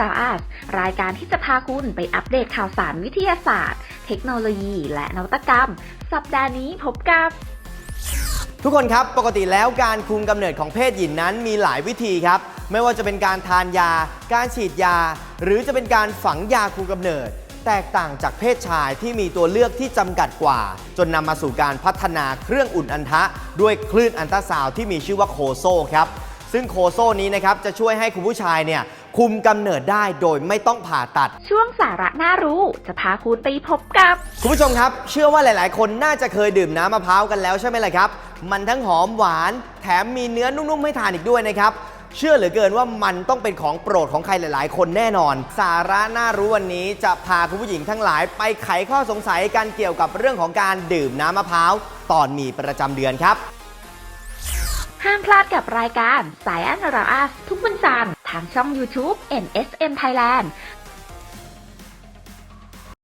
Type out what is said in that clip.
ราอัสรายการที่จะพาคุณไปอัปเดตข่าวสารวิทยาศาสตร์ เทคโนโลยี และนวัตกรรม สัปดาห์นี้พบกับทุกคนครับ ปกติแล้วการคุมกำเนิดของเพศหญิงนั้นมีหลายวิธีครับ ไม่ว่าจะเป็นการทานยา การฉีดยา หรือจะเป็นการฝังยาคุมกำเนิด แตกต่างจากเพศชายที่มีตัวเลือกที่จำกัดกว่า จนนำมาสู่การพัฒนาเครื่องอุ่นอันทะ ด้วยคลื่นอันตราซาวที่มีชื่อว่าโคโซครับ ซึ่งโคโซนี้นะครับจะช่วยให้คุณผู้ชายเนี่ยคุมกำเนิดได้โดยไม่ต้องผ่าตัด ช่วงสาระน่ารู้จะพาคุณไปพบกับ คุณผู้ชมครับ เชื่อว่าหลาย ๆ คนน่าจะเคยดื่มน้ำมะพร้าวกันแล้วใช่ไหมล่ะครับ มันทั้งหอมหวานแถมมีเนื้อนุ่ม ๆ ให้ทานอีกด้วยนะครับ เชื่อเหลือเกินว่ามันต้องเป็นของโปรดของใครหลาย ๆ คนแน่นอน สาระน่ารู้วันนี้จะพาคุณผู้หญิงทั้งหลาย ไปไขข้อสงสัยกันเกี่ยวกับเรื่องของการดื่มน้ำมะพร้าวตอนมีประจำเดือนครับห้ามพลาดกับรายการสายอันราอัสทุกวันจันทร์ทางช่อง YouTube NSN Thailand